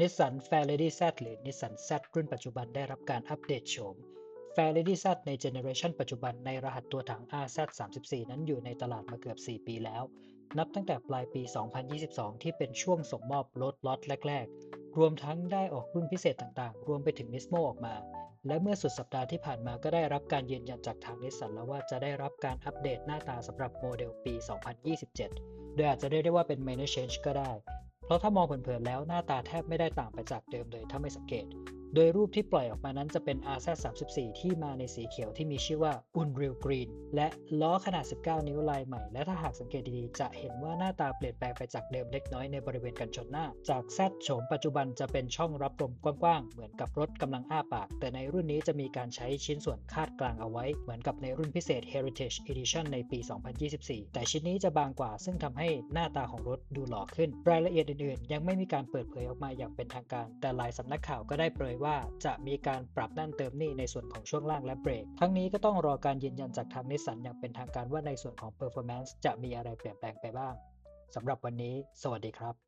Nissan Fairlady Z หรือ Nissan Z รุ่นปัจจุบันได้รับการอัปเดตโฉม Fairlady Z ในเจเนอเรชันปัจจุบันในรหัสตัวถัง RZ34 นั้นอยู่ในตลาดมาเกือบ 4 ปีแล้ว นับตั้งแต่ปลายปี 2022 ที่เป็นช่วงส่งมอบรถล็อตแรก ๆ รวมทั้งได้ออกรุ่นพิเศษต่างๆ รวมไปถึง Nismo ออกมา และเมื่อสุดสัปดาห์ที่ผ่านมาก็ได้รับการยืนยันจากทางนิสสันแล้วว่าจะได้รับการอัปเดตหน้าตาสำหรับโมเดลปี 2027 โดยอาจจะเรียกได้ว่าเป็น minor change ก็ได้ เพราะถ้ามองเผินๆแล้วหน้าตาแทบไม่ได้ต่างไปจากเดิมเลยถ้าไม่สังเกต โดยรูปที่ปล่อยออกมานั้นจะเป็น RZ34 ที่มาในสีเขียวที่มีชื่อว่า Unreal Green และล้อขนาด 19 นิ้วลายใหม่ และถ้าหากสังเกตดีๆ จะเห็นว่าหน้าตาเปลี่ยนแปลงไปจากเดิมเล็กน้อยในบริเวณกันชนหน้า จาก Z โฉมปัจจุบันจะเป็นช่องรับลมกว้างๆ เหมือนกับรถกำลังอ้าปาก แต่ในรุ่นนี้จะมีการใช้ชิ้นส่วนคาดกลางเอาไว้ เหมือนกับในรุ่นพิเศษ Heritage Edition ในปี 2024 แต่ชิ้นนี้จะบางกว่า ซึ่งทำให้หน้าตาของรถดูหล่อขึ้น รายละเอียดอื่นๆ ยังไม่มีการเปิดเผยออกมาอย่างเป็นทางการ แต่หลายสำนักข่าวก็ได้เผยว่าจะมีการปรับนั่นเติมนี่ในส่วนของช่วงล่างและเบรก ทั้งนี้ก็ต้องรอการยืนยันจากทางนิสสันอย่างเป็นทางการว่าในส่วนของ performance จะมีอะไรเปลี่ยนแปลงไปบ้างสำหรับวันนี้ สวัสดีครับ